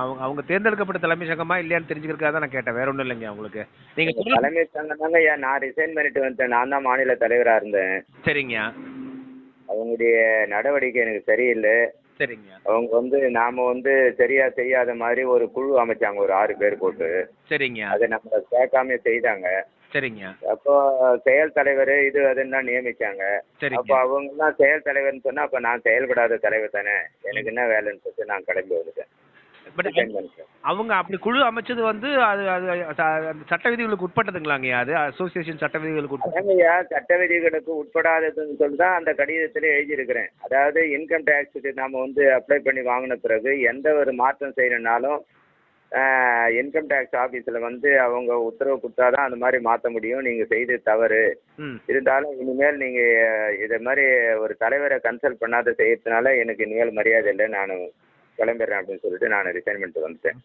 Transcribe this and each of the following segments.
அவங்க அவங்க தேர்ந்தெடுக்கப்பட்ட தலைமை சங்கமா இல்லையான்னு தெரிஞ்சுக்கிறதுக்காக தான் நான் கேட்டேன். வேற ஒன்றும் இல்லைங்க உங்களுக்கு. நீங்க தலைமை சங்கம் தாங்க ஐயா நான் ரிசைன் பண்ணிட்டு வந்துட்டேன். நான் தான் மாநில தலைவராக இருந்தேன். சரிங்க. அவங்களுடைய நடவடிக்கை எனக்கு சரியில்லை. சரிங்க. அவங்க வந்து நாம வந்து சரியா செய்யாத மாதிரி ஒரு குழு அமைச்சாங்க ஒரு ஆறு பேர் போட்டு. சரிங்க. அதை நம்மளை கேட்காம செய்தாங்க. சரிங்க. அப்போ செயல் தலைவர் இது அதுன்னு தான் நியமிச்சாங்க. அப்போ அவங்கலாம் செயல் தலைவர்னு சொன்னா அப்போ நான் செயல்படாத தலைவர் தானே. எனக்கு என்ன வேலைன்னு சொல்லிட்டு நான் கிளம்பி வந்துட்டேன். பட் அவங்க அப்படி குழு அமைச்சது வந்து அது அது சட்ட விதிகளுக்கு உட்பட்டதுங்களாங்க அது? அசோசியேஷன் சட்ட விதிகளுக்கு உட்பட்ட அதாங்கய்யா சட்ட விதிகளுக்கு உட்படாததுன்னு சொல்லி தான் அந்த கடிதத்திலே எழுதியிருக்கிறேன். அதாவது இன்கம் டேக்ஸுக்கு நாம வந்து அப்ளை பண்ணி வாங்கின பிறகு எந்த ஒரு மாற்றம் செய்யணுன்னாலும் இன்கம் டேக்ஸ் ஆஃபீஸில் வந்து அவங்க உத்தரவு கொடுத்தா தான் அந்த மாதிரி மாற்ற முடியும். நீங்கள் செய்து தவறு. இருந்தாலும் இனிமேல் நீங்கள் இதை மாதிரி ஒரு தலைவரை கன்சல்ட் பண்ணாத செய்யறதுனால எனக்கு இனிமேல் மரியாதை இல்லை நான் கிளம்பிடுறேன் அப்படின்னு சொல்லிட்டு நான் ரிசைன் பண்ணிட்டு வந்துட்டேன்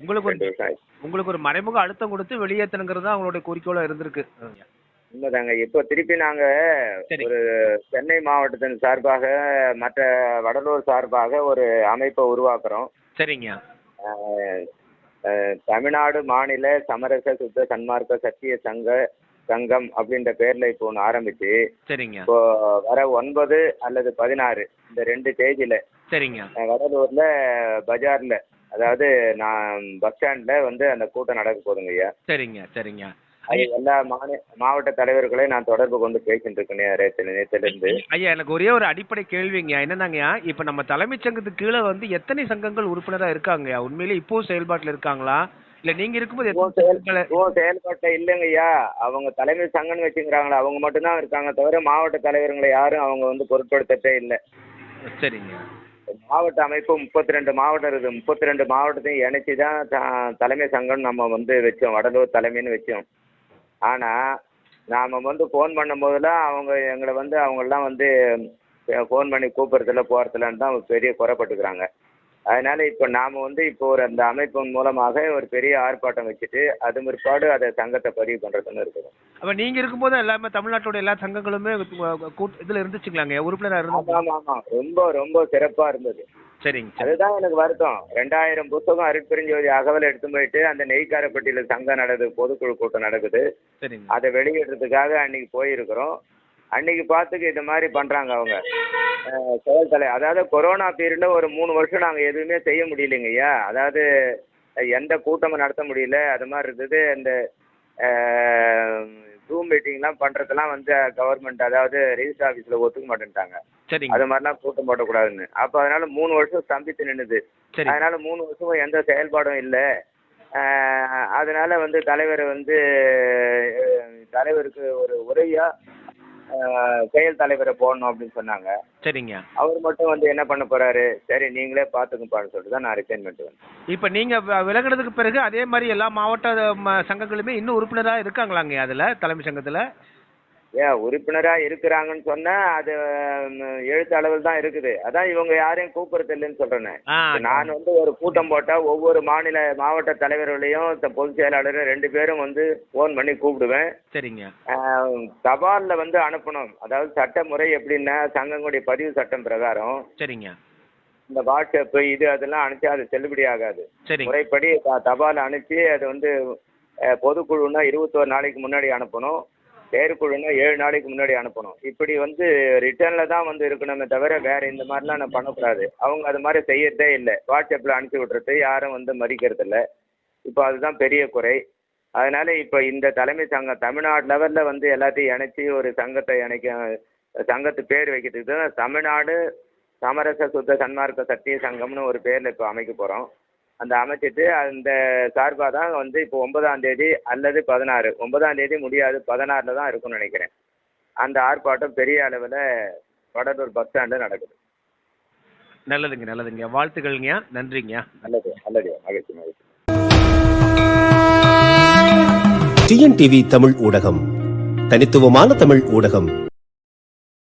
உங்களுக்கு ஒரு உங்களுக்கு ஒரு மறைமுக அழுத்தம் கொடுத்து வெளியேற்றணுங்கிறது தான் அவங்களுடைய இருந்திருக்கு. உண்மைதாங்க. இப்போ திருப்பி நாங்கள் சரி. ஒரு சென்னை மாவட்டத்தின் சார்பாக மற்ற வடலூர் சார்பாக ஒரு அமைப்பை உருவாக்குறோம். சரிங்க. தமிழ்நாடு மாநில சமரச சுத்த சன்மார்க்க சத்திய சங்க சங்கம் அப்படின்ற பேர்ல இப்போ ஒன்று ஆரம்பிச்சு. சரிங்க. இப்போ வர ஒன்பது அல்லது பதினாறு இந்த ரெண்டு தேதியில. சரிங்க. வடலூர்ல பஜார்ல அதாவது நான் பஸ் ஸ்டாண்ட்ல வந்து அந்த கூட்டம் நடக்க போதுங்க ஐயா. சரிங்க சரிங்க. எல்லா மாநில மாவட்ட தலைவர்களையும் நான் தொடர்பு கொண்டு பேசிட்டு இருக்கேன் இருந்து. ஐயா எனக்கு ஒரே ஒரு அடிப்படை கேள்விங்க என்னன்னாங்கய்யா இப்போ நம்ம தலைமைச் சங்கத்துக்கு கீழே வந்து எத்தனை சங்கங்கள் உறுப்பினராக இருக்காங்கய்யா உண்மையிலே இப்போ செயல்பாட்டில் இருக்காங்களா? இல்லை நீங்கள் இருக்கும்போது எத்தனை செயல் இப்போ செயல்பாட்டில் இல்லைங்கய்யா அவங்க தலைமை சங்கம்னு வச்சுக்கிறாங்களா அவங்க மட்டும்தான் இருக்காங்க தவிர மாவட்ட தலைவர்களை யாரும் அவங்க வந்து பொருட்படுத்தட்டே இல்லை. சரிங்க. மாவட்ட அமைப்பு முப்பத்தி ரெண்டு மாவட்டம் இருக்குது. முப்பத்தி ரெண்டு மாவட்டத்தையும் இணைச்சி தான் தலைமை சங்கம் நம்ம வந்து வச்சோம். வடலூர் தலைமைன்னு வச்சோம். ஆனால் நாம் வந்து ஃபோன் பண்ணும்போதெல்லாம் அவங்க எங்களை வந்து அவங்கெல்லாம் வந்து ஃபோன் பண்ணி கூப்பிட்றதில்ல போகிறதில்லன்னு தான் பெரிய குறைப்பட்டுக்கிறாங்க அதனால் இப்போ நாம் வந்து இப்போ ஒரு அந்த அமைப்பின் மூலமாக ஒரு பெரிய ஆர்ப்பாட்டம் வச்சுட்டு அது பிற்பாடு அதை சங்கத்தை பதிவு பண்ணுறதுன்னு இருக்குது. அப்போ நீங்கள் இருக்கும்போது எல்லாமே தமிழ்நாட்டோட எல்லா சங்கங்களுமே இதில் இருந்துச்சுங்களாங்க? உறுப்பினராக ஆமாம் ஆமாம் ரொம்ப ரொம்ப சிறப்பாக இருந்தது. சரிங்க சரி. அதுதான் எனக்கு வருத்தம். ரெண்டாயிரம் புத்தகம் அருட்பெருஞ்சோதி அகவல் எடுத்து போயிட்டு அந்த நெய்க்காரப்பட்டியில் சங்கம் நடக்குது பொதுக்குழு கூட்டம் நடக்குது. அதை வெளியிடுறதுக்காக அன்னைக்கு போயிருக்கிறோம். அன்னைக்கு பார்த்துக்கு இந்த மாதிரி பண்ணுறாங்க அவங்க. செயல் தலை அதாவது கொரோனா பீரியடில் ஒரு மூணு வருஷம் நாங்கள் எதுவுமே செய்ய முடியலைங்க ஐயா. அதாவது எந்த கூட்டமும் நடத்த முடியல. அது மாதிரி இருந்தது. இந்த ஜூம் மீட்டிங்லாம் பண்ணுறதெல்லாம் வந்து கவர்மெண்ட் அதாவது ரெஜிஸ்டர் ஆஃபீஸில் ஒத்துக்க மாட்டேன்ட்டாங்க. சரிங்க. அது மாதிரிலாம் கூட்டம் போடக்கூடாதுன்னு. அப்போ அதனால மூணு வருஷம் ஸ்தம்பித்து நின்றுது சரி. அதனால மூணு வருஷமும் எந்த செயல்பாடும் இல்லை. அதனால வந்து தலைவர் வந்து தலைவருக்கு ஒரு உரையா அஹ், செயல் தலைவரை போடணும் அப்படின்னு சொன்னாங்க. சரிங்க. அவர் மட்டும் வந்து என்ன பண்ண போறாரு? சரி நீங்களே பார்த்துக்குப்பான்னு சொல்லிட்டு தான் நான் ரிசைன் பண்ணிட்டு வந்தேன். இப்போ நீங்கள் விலகினதுக்கு பிறகு அதே மாதிரி எல்லா மாவட்ட சங்கங்களுமே இன்னும் உறுப்பினராக இருக்காங்களாங்க அதில் தலைமை சங்கத்தில்? ஏன் உறுப்பினரா இருக்கிறாங்கன்னு சொன்னா அது எழுத்து அளவில் தான் இருக்குது. அதான் இவங்க யாரையும் கூப்பிடுறது இல்லைன்னு சொல்றேனே. ஆ நான் வந்து ஒரு கூட்டம் போட்டால் ஒவ்வொரு மாநில மாவட்ட தலைவர்களையும் பொதுச் செயலாளர் ரெண்டு பேரும் வந்து ஃபோன் பண்ணி கூப்பிடுவேன். சரிங்க. தபாலில் வந்து அனுப்பணும். அதாவது சட்டமுறை எப்படின்னா சங்கங்களுடைய பதிவு சட்டம் பிரகாரம். சரிங்க. இந்த வாட்ஸ்அப்பு இது அதெல்லாம் அனுப்பிச்சா அது செல்லுபடி ஆகாது. முறைப்படி தபால் அனுப்பி அது வந்து பொதுக்குழுன்னா இருபத்தோரு நாளைக்கு முன்னாடி அனுப்பணும். செயற்குழுன்னா ஏழு நாளைக்கு முன்னாடி அனுப்பணும். இப்படி வந்து ரிட்டனில் தான் வந்து இருக்கணுமே தவிர வேறு இந்த மாதிரிலாம் நான் பண்ணக்கூடாது. அவங்க அது மாதிரி செய்யறதே இல்லை. வாட்ஸ்அப்பில் அனுப்பி விட்றது யாரும் வந்து மதிக்கிறதில்ல இப்போ அதுதான் பெரிய குறை. அதனால இப்போ இந்த தலைமை சங்கம் தமிழ்நாடு லெவலில் வந்து எல்லாத்தையும் இணைச்சி ஒரு சங்கத்தை இணைக்க சங்கத்து பேர் வைக்கிறதுக்கு தான் தமிழ்நாடு சமரச சுத்த சன்மார்க்க சத்திய சங்கம்னு ஒரு பேரில் இப்போ அமைக்க போகிறோம் அந்த அமைச்சிட்டு அந்த சார்பாக தான் வந்து இப்போ ஒன்பதாம் தேதி அல்லது பதினாறு. ஒன்பதாம் தேதி முடியாது பதினாறில் தான் இருக்கும்னு நினைக்கிறேன். அந்த ஆர்ப்பாட்டம் பெரிய அளவில் வடலூர் பஸ் ஸ்டாண்டில் நடக்குது. நல்லதுங்க நல்லதுங்க. வாழ்த்துக்கள்ங்க நன்றிங்க நல்லது நல்லது. மகிழ்ச்சி மகிழ்ச்சி. டிஎன்டிவி தமிழ் ஊடகம். தனித்துவமான தமிழ் ஊடகம்.